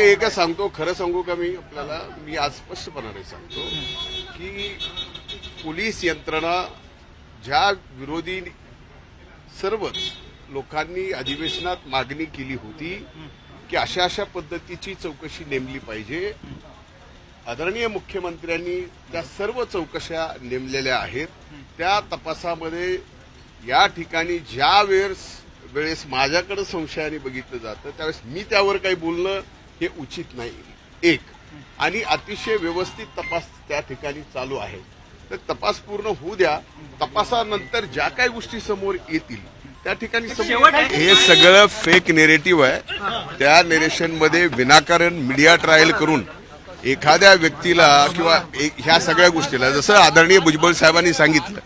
एकच सांगतो खरं सांगू का मी आपल्याला? मी आज स्पष्टपणाने सांगतो की पोलीस यंत्रणा ज्या विरोधी सर्वच लोकांनी अधिवेशनात मागणी केली होती की अशा अशा पद्धतीची चौकशी नेमली पाहिजे. आदरणीय मुख्यमंत्र्यांनी त्या सर्व चौकशा नेमलेल्या आहेत. त्या तपासामध्ये या ठिकाणी ज्या वेळेस वेळेस माझ्याकडे संशयाने बघितलं जातं त्यावेळेस मी त्यावर काही बोलणं हे उचित नाही. एक आणि अतिशय व्यवस्थित तपास त्या ठिकाणी चालू आहे. तर तपास पूर्ण होऊ द्या. तपासानंतर ज्या काही गोष्टी समोर येतील त्या ठिकाणी समोर हे सगळं फेक नेरेटिव्ह आहे. त्या नेरेशनमध्ये विनाकारण मीडिया ट्रायल करून एखाद्या व्यक्तीला किंवा एक- ह्या सगळ्या गोष्टीला जसं आदरणीय भुजबळ साहेबांनी सांगितलं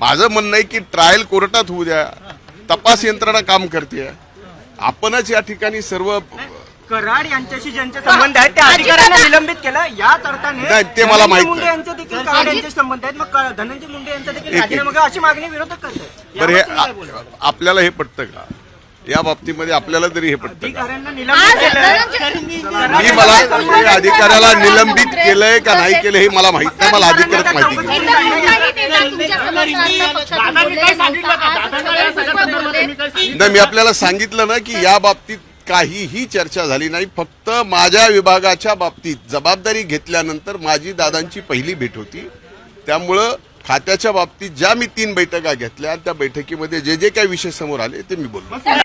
माझं म्हणणं आहे की ट्रायल कोर्टात होऊ द्या. तपास यंत्रणा काम करते. आपणच या ठिकाणी सर्व कराड यांच्याशी ज्यांचे संबंध आहेत त्या अधिकाऱ्यांना निलंबित केलं. याच अर्थाने नाही, ते मला धनंजय माहीत मुंडे नाही. यांचे देखील कराड यांचे संबंध आहेत. मग क- धनंजय मुंडे यांचा देखील एक- राजीनामा घ्या अशी मागणी विरोधक करतात. बरं हे यावर तुम्ही काय बोलता? आ- आपल्याला हे पटतं का? या बाबतीमध्ये आपल्याला तरी हे पटतं का? अधिकाऱ्यांना निलंबित केलं मी मला अधिकाऱ्याला निलंबित केलंय का नाही केलं हे मला माहीत नाही मला अधिकारच माहिती नाही. नाही मी आपल्याला सांगितलं ना की या बाबतीत काहीही चर्चा झाली नाही फक्त माझ्या विभागाच्या बाबतीत जबाबदारी घेतल्यानंतर माझी दादांची पहिली भेट होती. त्यामुळं खात्याच्या बाबतीत ज्या मी तीन बैठका घेतल्या त्या बैठकीमध्ये जे जे काही विषय समोर आले ते मी बोललो.